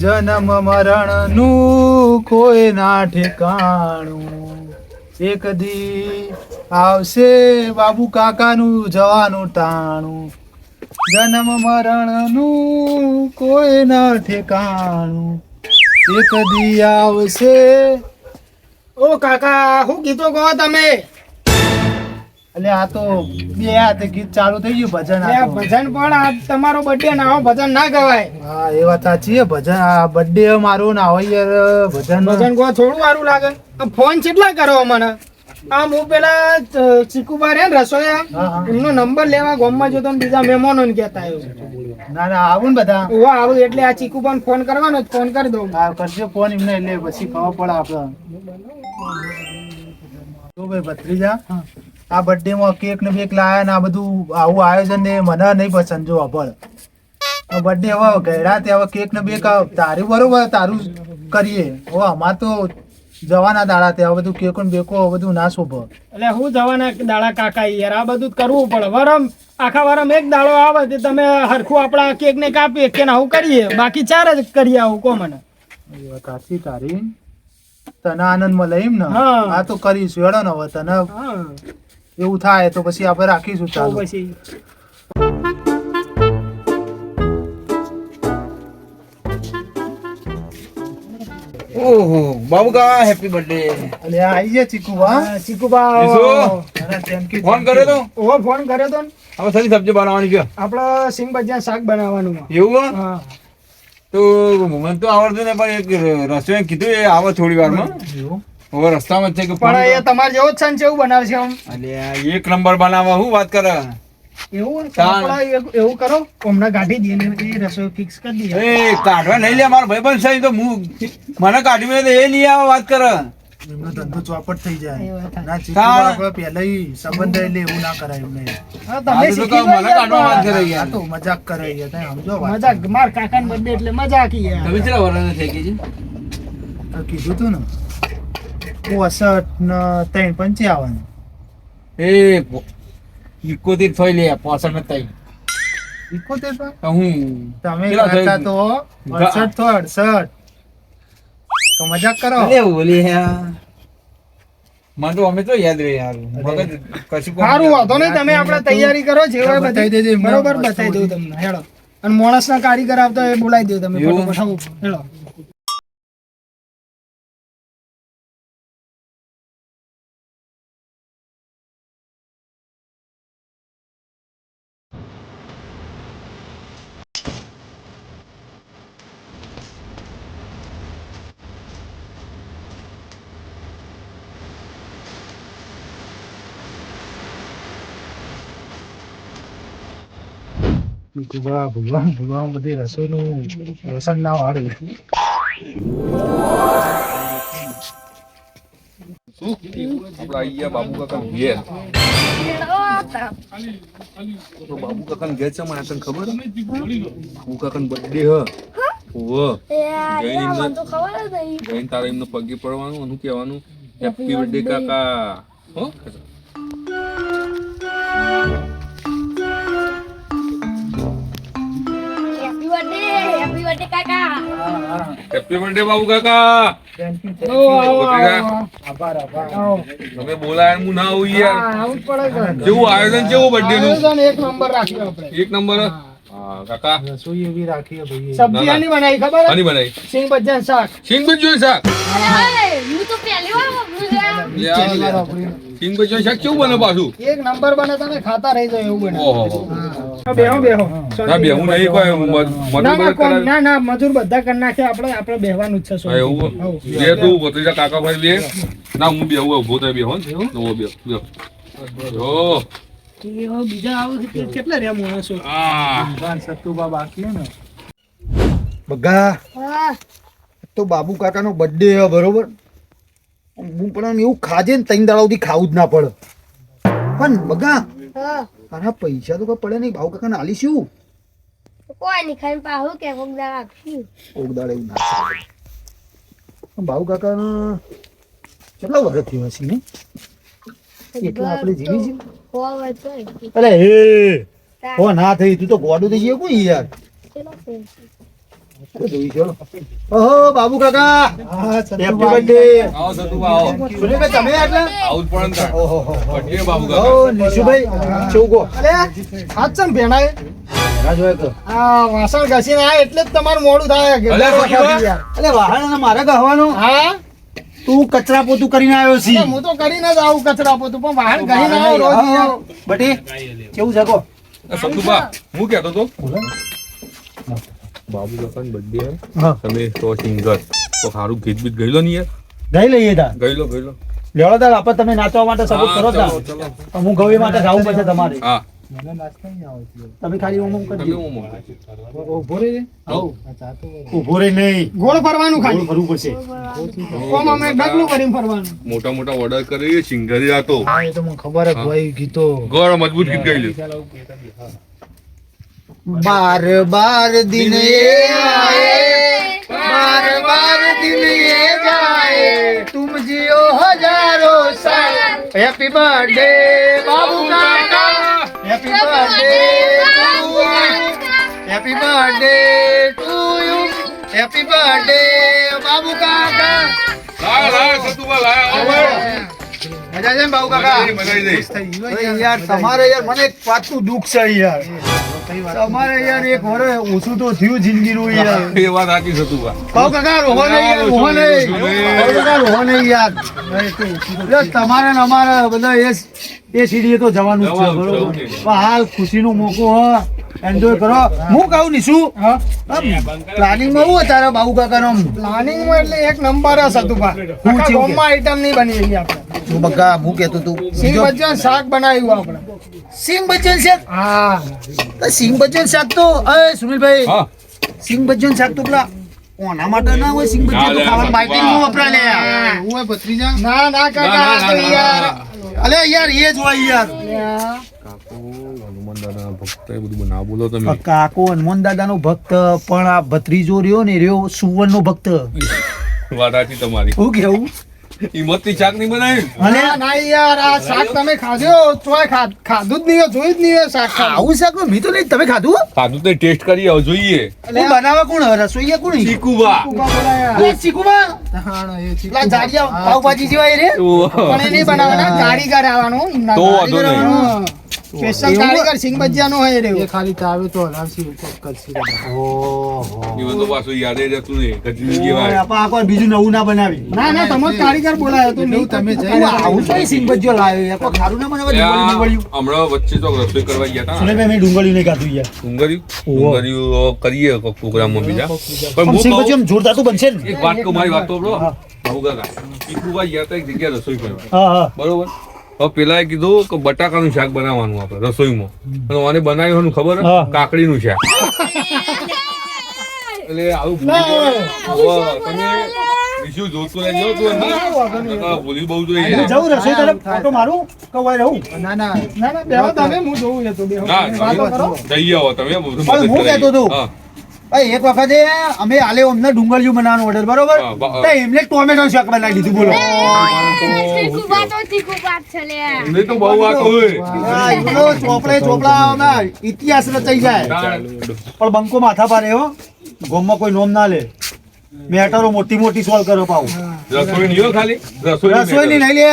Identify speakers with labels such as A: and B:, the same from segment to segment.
A: જન્મ મરણનું કોઈ ના ઠેકાણું. એક દી આવશે બાબુ કાકાનું જવાનું ટાણું. જન્મ મરણનું કોઈ ના ઠેકાણું. એક દી આવશે.
B: ઓ કાકા શું કીધું કહો તમે?
A: એટલે આ તો બે હાથે ગીત ચાલુ થઈ ગયું ભજન.
B: ભજન પણ આ તમારો બર્થડે ના હોય ભજન ના ગવાય.
A: હા એ વાત સાચી છે ભજન આ બર્થડે મારું ના હોય યાર ભજન.
B: ભજન કહો થોડું સારું લાગે. ફોન કેટલા કરો મને? આમ હું પેલા ચીકુબા રે રસોયા. એમનો નંબર લેવા ગામમાં જતો બીજા મહેમાનો ને કહેતા આવ્યો.
A: ના ના આવું ને બધા.
B: હું આવું એટલે આ ચીકુબાને ફોન કરવાનો ફોન કરી દઉં.
A: હા કરજો ફોન એમને એટલે પછી ખબર પડે આપણે તો ભાઈ ભત્રીજા. આ બર્થડે માં કેક ને બેક લાયા ને આ બધું આવું આયોજન ને મને નહીં પસંદ જો અભળ બર્થડે હવે ગયડા તે હવે કેક ને બેક તારું બરોબર તારું કરીએ. હવે અમાર તો જવાના દાડા તે બધું કેક ને બેકો બધું ના શોભ.
B: એટલે હું જવાના દાડા કાકા યાર આ બધું કરવું પડે. વરમ આખા વરમ એક દાડો આવે તે તમે હરખું આપણા કેક ને કાપીએ કે આવું કરીએ? બાકી ચાર જ કરીએ આવું કો મને?
A: એ તારી. તને આનંદ મળે એમ ને.
B: હા.
A: આ તો કરીશું. હેડો ને હવે તને
B: હા.
A: એવું થાય તો પછી આપણે રાખીશું ચાલુ.
B: પછી.
C: ઓહો બાબુકા હેપી બર્થડે
A: અલે આ આઈ ગયા
B: ચીકુબા?
A: અરે
C: ફોન કર્યો. તો?
B: ઓહો ફોન કર્યો તો ને.
C: હવે સારી સબ્જી બનાવવાની છે?
B: આપણે સિંગ ભજીયા શાક બનાવવાનું.
C: એવું હા? તો મને તો આવડતું ને પણ એક રસોઈ કીધું એ આવે થોડી વારમાં.
A: એવું?
C: હવે રસ્તામાં છે કે
B: પણ એ તમારે જેવો જ છે ને કેવું બનાવશે આમ.
C: અલ્યા, એક નંબર બનાવવા હું વાત કરે?
B: એવું એવું- એવું કરો હમણાં કાઢી દઈએ ને એ રસોઈ ફિક્સ કરી દઈએ
C: એ કાઢવા નહીં લે મારો ભાઈબંધ છે તો હું મને કાઢી તો એ લઈ આવે વાત કરે.
A: એમનો ધંધો ચોપટ થઈ જાય. ના ચીકુ
C: તાણ.
A: સંબંધ એટલે એવું ના કરાય એમને.
C: તો
B: શીખી
C: કહું,
B: જાઓ
C: મને કાઢવા વાત કરે યાર
A: તો મજાક કરે છે તમે સમજો
B: મજાક. માર કાકા બર્થડે એટલે મજાક યાર.
C: તમે કેટલા વર્ષના થઈ ગઈ
A: તો કીધું તું ને. પોસઠ ને ત્રણ પંચાવન
C: એ ઇકોતેર થઈ લે પોસઠ ને ત્રણ
A: ઇકોતેર
C: હું
A: તમે
C: કેટલા
A: તો અડસઠ તો અડસઠ તો મજાક કરો?
C: અરે બોલી મને તો અમે તો યાદ રહે યાર મગજ કશું
B: સારું વાંધો નહીં તમે આપણે તૈયારી કરો જે હોય
A: બતાવી દેજો
B: બરોબર બતાવી દઉં તમને હેડો. અને માણસના કારીગર આવતા એ બોલાવી દઉં તમે. હેડો
A: ભૂગવા ભૂગવા ભૂગવા બધી રસોઈનું વ્યસન ના વાળું
D: બાબુ કાકા ઘેર તો બાબુ કાકા ઘેર છે મને તને ખબર? બાબુ કાકા બર્થડે હ ઓહો જઈને તારે એમને પગે પડવાનું શું કહેવાનું હેપી બર્થડે કાકા હો
E: કાકા.
D: હેપી બર્થડે બાબુ કાકા.
B: આવો, આવો, આવો.
A: આભાર આભાર
D: તમે બોલાય હું ના આવું યાર.
B: આવું પડે છે.
D: કેવું આયોજન કેવું બર્થડે નું?
B: આયોજન એક નંબર રાખ્યો આપણે.
D: એક નંબર? કાકા.
A: રસોઈ એવી રાખીએ ભાઈ
B: સબ્જી આની બનાવી ખબર?
D: આની બનાવી.
B: સિંગ ભજીયા શાક.
D: સિંગ ભજીયો શાક?
E: અરે હું તો પહેલી વાર.
D: સિંગ ભજીયો શાક કેવું બને પાછું?
B: એક નંબર બને તમે ખાતા રહી જાય એવું બને.
D: ઓહો
B: બેહો બેહો.
D: ના બે હું નહીં કોઈ મજૂર
B: ના ના
D: મદદ
B: કોણ-
D: કરાવી.
B: ના ના મજૂર બધા કરી નાખે આપણે આપણે બેહવાનું જ છે
D: એવું બે તું ભત્રીજા કાકા ભાઈ બે. ના હું બે ઊભો થાય બે ને. નવો બે બે જો
B: બીજા આવું કેટલા રહ્યા માણસો?
D: આ
A: બાકી ને.
C: બગા
E: હા.
C: તો બાબુ કાકાનો બર્થડે હે બરોબર? હું પણ એવું ખાજે ને તૈન દાડા સુધી ખાવું જ ના પડે. પણ બગા આના પૈસા તો કોઈ પડે નહીં. ભાવ કાકા આલી શું
E: કોઈ નહીં ખાઈ પાહું કે કોક આપ્યું
C: કોક એવું ના ભાવ કાકા બાબુ કેટલા વર્ષ થયો હશે ને એટલા આપણે જીવી
E: હોય.
C: અરે હે ઓ ના થઈ તું તો ગોડું થઈ ગયો કોઈ યાર?
E: છે?
C: ઓહો બાબુ કાકા. હેપી બર્થડે
D: આવો સતુ આવો.
C: સુરેશભાઈ તમે એટલે
D: આવું પણ પડે
C: ઓહો
D: બર્થડે બાબુ કાકા.
B: ઓ નિશુભાઈ
C: ના તો.
B: આ વાસણ ઘસીને આ એટલે જ તમારું મોડું થાય. કે
D: અલે,
C: વાહણ મારે કહેવાનું
B: હા?
C: તું કચરા પોતું કરીને આવ્યો
B: એટલે હું તો કરીને જ આવું કચરા પોતું પણ વાહન કરીને આવ્યો રોજ
C: બટી કેવું છે કહો
D: હું કહેતો તો? બાબુ કાકાનો birthday હે.
C: હા
D: તમે તો સિંગર. તો સારું ગીત બીત ગયેલો નહીં
C: ગઈ લઈએ તા.
D: ગયેલો ગયેલો
C: લેવડો તાર આપણે તમે નાચવા માટે સપોર્ટ કરો તા. હું ગવે માટે જાવું પડશે તમારે.
D: હા.
A: મને નાસ્તા નહીં આવડતું.
C: તમે ખાલી ઓમ ઓમ કરજો.
D: હું મોકલો.
A: ઊભો રે.
D: આવો.
A: આ ચાતો હોય.
C: ઊભો રહી નહીં.
B: ગોળ ફરવાનું ખાલી.
C: ફરવું પડશે.
B: કોમ અમે ડગલું કરીને ફરવાનું.
D: મોટા મોટા ઓર્ડર કરી સિંગરી હતો
A: હા એ તો મને ખબર જ હોય ગીતો.
D: ગોળ મજબૂત ગીત ગયેલું
C: બાર બાર દિન એ આए બાર બાર દિન એ જાય તુમ જીઓ હજારો સાલ હેપી બર્થડે બાબુ કાકા happy birthday to happy birthday to you happy birthday Babu કાકા
D: લાય લાય સતુભા લાય આવો ભાઈ.
C: મજા છે ને બાબુ
D: મજા
C: કાકા
D: આવી, મજા આવી જઈ.
A: થઈ ગયું
C: અરે
A: યાર.
C: યાર તમારે યાર મને એક વાતનું દુઃખ છે યાર
A: કઈ વાત
C: તમારે યાર એક ઓછું તો થયું જિંદગીનું યાર.
D: એ વાત સાચી સતુભા
C: બાબુ કાકા રોહો યાર રોહો કાકા રોહો યાર. એટલે તમારે ને અમારે બધા એ એ સીડીએ તો જવાનું છે બરોબર? પણ હાલ ખુશીનો મોકો હ. એન્જોય કરો. હું કહું નીશું
B: શું?
C: પ્લાનિંગમાં હું તારા બાબુ કાકાનો
B: પ્લાનિંગમાં એટલે એક નંબર જ હતું બા. આખા
C: થયું
B: આઈટમ નહીં બની એવી આપણે.
C: તું બકા હું કહેતો તું
B: સિંગ બચ્ચન શાક બનાવ્યું આપણે.
C: સિંગ બચ્ચન શાક?
B: હા.
C: તો સિંગ બચ્ચન શાક તો એ સુનિલભાઈ
D: હા.
C: સિંગ બચ્ચન શાક તો પેલા કોના માટે ના હોય સિંગ બચ્ચન તો
D: ના,
C: ખાવાનું
D: ના,
C: બાઇટિંગમાં વપરાય લે
B: હા.
A: ભત્રીજા?
B: ના ના
D: ના,
B: કાકા આ તો યાર.
D: ના,
C: અલે યાર એ જ હોય યાર.
D: ભક્ત એ બધું ના બોલો તમે.
C: કાકો હનુમાન દાદાનો ભક્ત પણ આ ભત્રીજો રહ્યો ને રહ્યો સુવર્ણ નો ભક્ત.
D: વાત તમારી.
C: હું કેવું?
D: હિંમતથી શાક નહીં બનાવ્યું?
C: અને
B: ના યાર આ શાક તમે ખાધો તોય ખાધું જ નહીં જોઈ જોયું જ નહીં શાક
C: આવું શાક મી તો નહીં તમે ખાધું
D: ખાધું તો ટેસ્ટ કરી આવ જોઈએ.
C: હું બનાવવા કોણ રસોઈયા કોણ
D: ચીકુબા.
A: એ ચીકુ.
C: પેલા જાડિયા પાવભાજી જેવા રે?
B: પણ એ નહીં બનાવવાના કારીગર આવવાનો એમના
D: તો
B: સ્પેશિયલ? કારીગર સિંગ ભજીયાનો હોય
A: એ
B: રહ્યો.
A: ખાલી ચાવે તો હલાવશી કરસી કરશી. બધા.
D: ઈવન તો પાછું યાદે રહેતું ને ગજની કહેવાય.
C: આપા આખો બીજું નવું ના બનાવી.
B: ના ના તમે કારીગર બોલાયો તો નહીં
A: તમે
C: જઈ આવું તો સિંગ ભજીયો લાવ્યો યાર કોઈ ખારું ના બનાવે ડુંગળી.
D: હમણાં વચ્ચે તો રસોઈ કરવા ગયા હતા
C: સુનિલભાઈ મેં ડુંગળી ને ખાધું યાર.
D: ડુંગળી ડુંગળી કરીએ કરીએ પ્રોગ્રામમાં બીજા. પણ
C: પણ
D: હું
C: સિંગ
D: કહું,
C: જોરદાર તો બનશે ને.
D: એક વાત કો મારી વાત તો.
C: હા.
D: બાબુ કાકા ચીકુબા ગયા હતા એક જગ્યાએ રસોઈ કરવા.
C: હા હા.
D: બરોબર? હવે પેલા કીધું કે બટાકાનું શાક બનાવવાનું આપણે રસોઈમાં. અને મને બનાવ્યું ખબર? કાકડીનું શાક. એટલે આવું તમે બીજું જોતું રહેજો તું અંદર. ભૂલી બહુ જોઈએ.
C: જવું રસોઈ તરફ ફોટો મારું કવાય રહું.
A: ના ના.
B: ના ના બેહો તમે હું જોઉં છું
D: ના જઈ આવો તમે
C: હું કહેતો. એક વખતે અમે આલે અમને ડુંગળીયું બનાવવાનો ઓર્ડર બરોબર? તો એમને ટોમેટો શાક બનાવી દીધું બોલો.
D: તો બહુ વાત
C: ચોપડે ચોપડા ઇતિહાસ રચાઈ જાય. પણ બંકો માથા પારે હો. ગોમમાં કોઈ નોમ ના લે. મેટરો મોટી મોટી સોલ્વ કરો પાવ
D: રસોઈ નહીં ખાલી. રસોઈ
C: રસોઈ નહીં લે.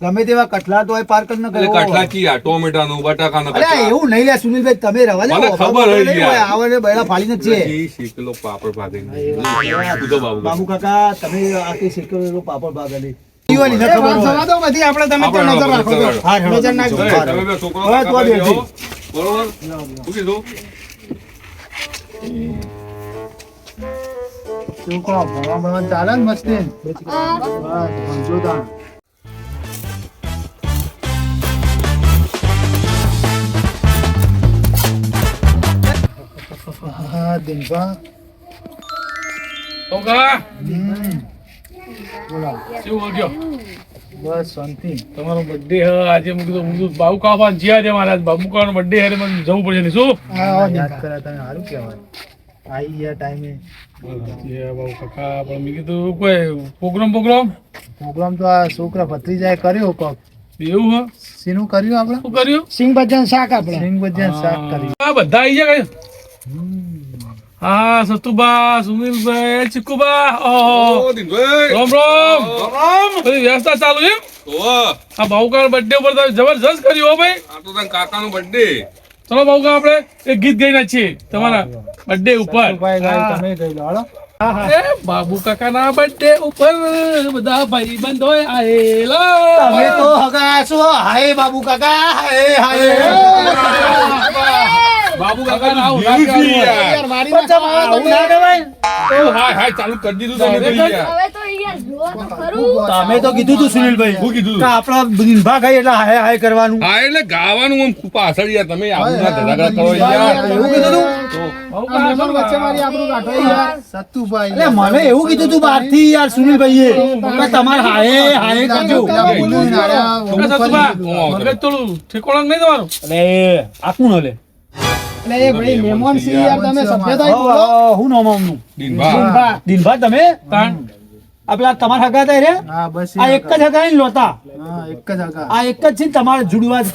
C: ગમે તેવા કટલા તો પાર્કલ કરી ન કરો
D: કટલા ટોમેટા ટોમેટાનું બટાકાનું
C: અરે
D: કટલા.
C: એવું નહીં લે સુનિલભાઈ તમે રહેવા દે
D: મને ખબર હોય
C: ગયા
D: યાર.
C: હોય, આવે ને ફાડીને છે
D: શેકેલો પાપડ ભાગે તો બાબુ.
C: બાબુ કાકા તમે આ કે શીકલો પાપડ
D: ભાગે
C: લે
D: ચાલે મસ્તી શું
A: મસ્તી
E: હા.
A: બસ શાંતિ
F: તમારો બર્થડે હ આજે મેં કીધું હું બાઉ બાબુ કાપા દે મારા બાબુ કાનો બર્થડે હે મને જવું પડશે ને શું
A: યાદ
B: દીકરા.
A: તમે સારું કહેવાય આઈ ગયા ટાઈમે
F: જે બાઉ કાકા પણ મેં કીધું કોઈ પ્રોગ્રામ પ્રોગ્રામ
A: પ્રોગ્રામ તો આ છોકરા ભત્રીજાએ કર્યો કોક
F: એવું હ
A: સીનું કર્યું આપણે
F: શું કર્યું
B: સિંગ ભજન શાક આપણે
A: સિંગ ભજીયા શાક કર્યું
F: આ બધા આવી જાય હા સતુબા સુનિલભાઈ ચીકુબા ઓહો. રામ રામ. રામ બધી વ્યવસ્થા ચાલુ એમ? આ ભાઉકા બર્થડે ઉપર તમે જબરજસ્ત કર્યું હો ભાઈ.
D: આ તો તારા કાકાનો birthday.
F: ચલો ભાઉકા આપણે એક ગીત ગાઈ છીએ તમારા બર્થડે ઉપર.
A: તમે ગઈ લો હાલો.
B: હા હા.
F: એ બાબુ કાકાના બર્થડે ઉપર બધા ભાઈ બંધો આયેલા.
C: તમે તો હગા છો. હાય બાબુ કાકા હાય હાય.
F: બાબુ કાકાના આવું ના
D: જેવું છે
F: કહેવાનું.
D: યાર.
B: યાર મારી
C: ના કહેવાય.
D: ઓ, હાય, હાય, ચાલુ કરી દીધું તમે તો
E: હવે તો યાર જુઓ તો ખરું.
C: તમે તો કીધું તું સુનિલભાઈ.
D: શું કીધું?
C: કે આપણા ખાઈ એટલે હાય હાય કરવાનું.
D: હા, એટલે ગાવાનું આમ ખૂબ પાછળ યાર તમે આવું ના ધડાકા કરો યાર.
C: એવું કીધું તું?
B: યાર.
C: મને એવું કીધું તું બહારથી યાર સુનિલભાઈએ કે તમારે હાય હાય કરજો.
F: થોડું ઠેકોણા નહીં તમારું
C: આપું ન લે.
B: એટલે એ ભાઈ મહેમાન છે યાર તમે સભ્યતા બોલો.
C: હું નામ આમનું
D: દિનભા.
B: દિનભા.
C: દિનભા તમે? આપલા તમારા હગા હતા રે? આ એક જ હગા. લોતા?
A: એક જ હગા.
C: આ એક જ છે તમારે જુડવા જ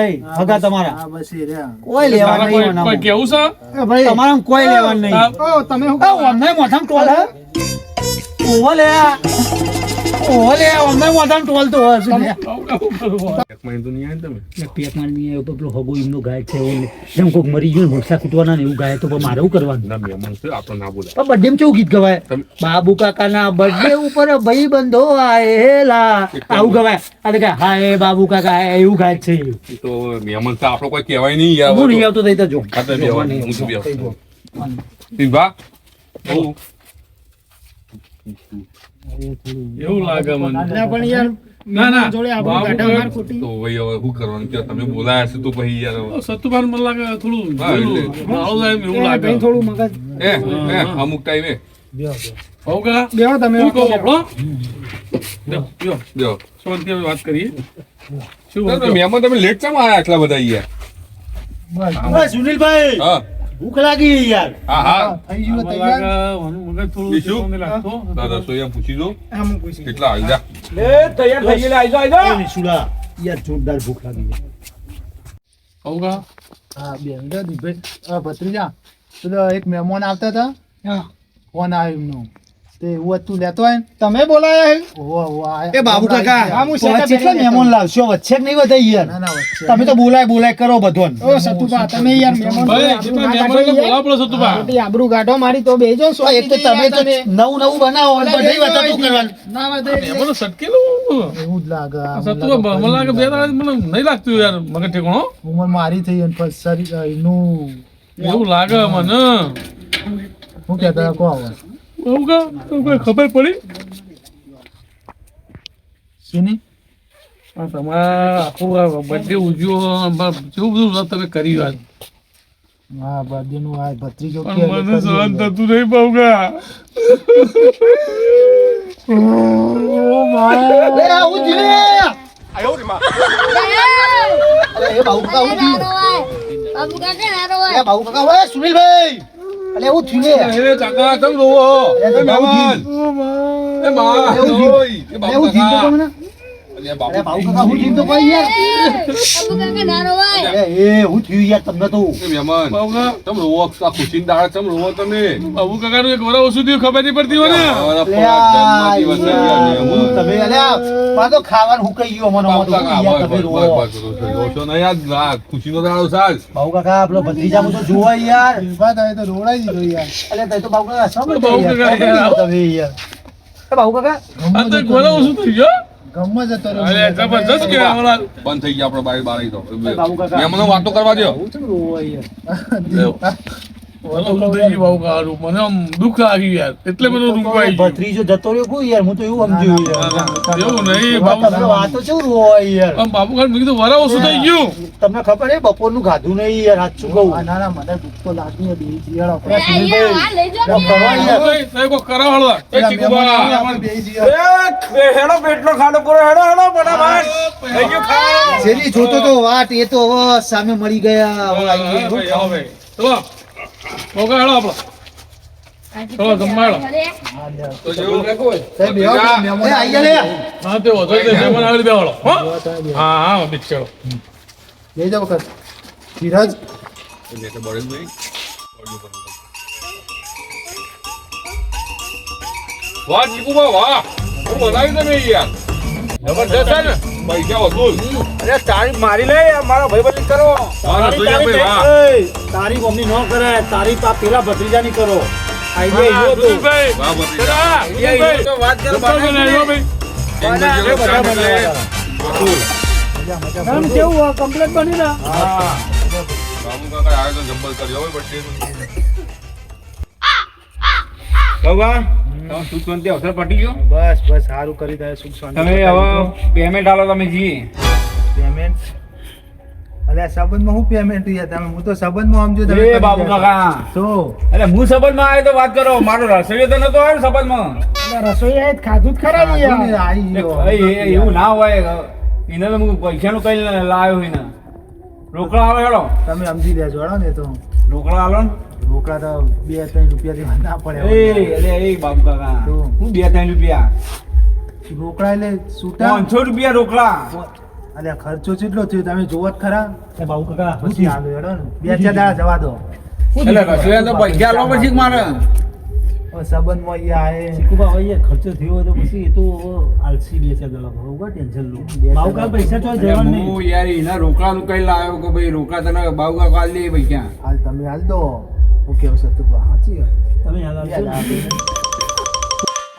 C: એ હગા તમારા.
A: હા
C: કોઈ લેવા નહીં
F: કોઈ- કેવું છે?
B: ભાઈ.
C: તમારા કોઈ લેવાનું નહીં.
B: તમે શું
C: આ ઓમને મોઢામાં ટોલ હે? લે આ. ઓહો લે આ ટોલ તો હોય
D: એક મહિને નહીં તમે.
C: પેક મારી નહીં આવ્યો, પેલો હગો એમનો ગાય છે. જેમ કોક મરી ગયો ને કૂટવાના ને એવું ગાય તો મારે એવું કરવાનું
D: ના, મહેમાન છે, આપણે ના
C: માં કેવું ગીત ગવાય બાબુ કાકાના બર્થડે ઉપર ભાઈ બંધો આયેલા આવું ગવાય અરે કે હાય બાબુ કાકા હાય એવું ગાય છે
D: તો મહેમાન આપણે કોઈ કહેવાય નહીં યાર.
C: હું નહીં આવતો તો જો.
D: હું.
F: એવું લાગે મને
B: પણ યાર
F: ના ના.
B: જોડે આબરૂ
F: બાબુ
B: કાઢે
F: કાકા-
B: અમાર ખોટી.
D: તો ભાઈ હવે શું કરવાનું? કે તમે બોલાયા છે તો પછી યાર
F: સતુભાઈ મને લાગે થોડું
D: હા, એટલે-
F: પેલું માળું જાય એમ એવું લાગે.
B: થોડું મગજ.
D: એ એ અમુક ટાઈમે
B: બેહો તમે.
F: શું કહો આપણો વાત કરીએ. શું
D: મહેમાન તમે લેટ કેમ આયા આટલા બધા યાર
C: સુનિલભાઈ
D: હા.
C: ભૂખ લાગી યાર.
D: હા હા.
A: થઈ ગયું તૈયાર.
F: મગજ થોડું લાગતો.
D: તો. સોયા પૂછી દો
B: હા, હું પૂછી
D: કેટલા આવી જા.
C: તૈયાર થઈ ગયેલા જાઓ આઈ નિશુડા યાર જોરદાર ભૂખ લાગી
F: ગઈ કહું
A: હા બેન દીપે ભત્રીજા પેલો એક મહેમાન આવતા હતા? ફોન આવ્યો એમનો? તે હતું લેતો હોય
B: તમે બોલાયા હે?
A: આ-
C: એ બાબુ કાકા
A: આવી
B: હું
C: વચ્ચે કેટલા મહેમાન લાવશો? વચ્ચે જ નહીં વધાઈ યાર?
A: ના ના વચ્ચે
C: તમે તો બોલાય બોલાય કરો બધોન.
B: ઓ સતુભા તમે યાર મહેમાન આબરૂ કાઢો મારી તો બેજો
C: એક તો તમે તો નવું નવું બનાવો વાતો તું કરવાની?
B: ના વધે
F: મહેમાનો સટકેલું
A: એવું જ લાગે
F: સતુભા, મને લાગે બે દાડા મને નહીં લાગતું યાર મગર ઠેકાણો
A: ઉંમર મારી થઈ અને પછી એનું
F: એવું લાગે મને.
A: શું કહેતા હતા, કહો હવે.
F: કાકા, કોઈ ખબર પડી?
A: શેની?
F: આ તમારા આખું બર્થડે ઉજવ્યો બા- જેવું બધું તમે કરી વાત
A: હા birthday નું આ ભત્રીજો કે
F: મને સહન થતું નહીં
C: લે આવું જ લે. અરે એ આવું
E: હોય
C: સુનિલભાઈ. અલે એવું થયું લે
D: એ કાકા તમે રોવો એ મહેમાન એ બા
C: એવું
D: ઓય, એ બાપુ
C: એવું થયું તો
D: કાકા.
E: હોય
F: ને.
D: દાડો સાજ.
C: બાબુ કાકા ભત્રીજા બધો જોવા યાર.
A: તો રોડાઈ દીધો યાર.
C: અલે તો બાબુ કાકા સમજ
F: બાબુ કાકા
C: તમે યાર. બાબુ કાકા.
F: આ તો એક વરસ ઓછું થઈ ગયો
A: ગમમાં જતો રહ્યો.
F: અરે જબરજસ્ત કહેવાય હમણાં.
D: બંધ થઈ ગયા આપણે બારી બારી તો વાતો કરવા દો
C: ભત્રીજો જતો રહ્યો કોઈ યાર હું તો એવું સમજ્યું
F: એવું નહીં
C: વાતો કેવું રોવા યાર?
F: આમ બાબુ કીધું વરસ ઓછું થઈ ગયું?
C: તમને ખબર હે બપોરનું ખાધું નહીં યાર સાચું કહું.
A: આ ના ના મને દુઃખ તો બે જીયાડો
E: એ ને.
C: જોતો તો વાટ એ તો સામે મળી ગયા હવે આવી ગયું.
F: હા હા? હા બિચારો
A: લઈ જાવ વખત. ધીરજ.
D: એટલે તો બળે ભાઈ વાહ. ચીકુબા વાહ બનાવી દે યાર જબરજસ્ત છે ને? પૈસા વસૂલ
G: અરે તારીફ મારી લે મારા ભાઈ બંધ કરો. તારી અમની ન કરે તારીફ આ પેલા ભત્રીજાની કરો.
B: કેવું કમ્પ્લેટ બની ના
D: કર્યો હોય
G: તમે સુખ શાંતિ અવસર પટી ગયો?
A: બસ બસ સારું કરી દે સુખ શાંતિ
G: તમે હવે પેમેન્ટ આલો તમે જી
A: પેમેન્ટ અલે સંબંધમાં હું પેમેન્ટ યાર તમે હું તો સંબંધમાં સમજો તમે
G: એ બાબુ કાકા.
A: શું?
G: અરે હું સંબંધમાં આવ્યો તો વાત કરો. મારો રસોઈયો તો નતો આવ્યો સંબંધમાં.
B: રસોઈ ખાધું જ ખરા યાર.
G: એવું ના હોય. એને તો હું પૈસાનું કઈ લાવ્યો હોય રોકડા આવે હેડો.
A: તમે સમજી દેજો હેડો ને તો.
G: રોકડા આલો ને.
A: રોકડા તો બે ત્રણ રૂપિયાથી ના પડે
G: અરે એ બાબુ કાકા
A: શું?
G: હું બે ત્રણ રૂપિયા.
A: રોકડા એટલે છૂટા?
G: પાંચસો રૂપિયા રોકડા.
A: અલ્યા ખર્ચો કેટલો થયો? તમે જોવો જ ખરા.
C: બાબુ કાકા
A: પછી? હાલો હેડો ને. બે ચાર દાડા જવા દો.
G: એટલે રસોઈયા તો પૈસા લો પછી મારે.
A: સંબંધમાં અહીંયા આવે.
C: ચીકુબા હવે ખર્ચો થયો તો પછી એ તો આલસી બે ચાર દલા બરોબર ટેન્શન લો. બાબુ કાકા પૈસા તો
G: જવા
C: નહીં
G: હું યાર એના રોકડાનું કઈ લાવ્યો કે ભાઈ રોકડા તને બાબુ કાકા આલી દે ક્યાં?
A: હાલ તમે હાલ દો. હું કેવું તું સાચી
C: તમે.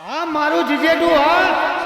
B: આ મારું જીજેડું હા.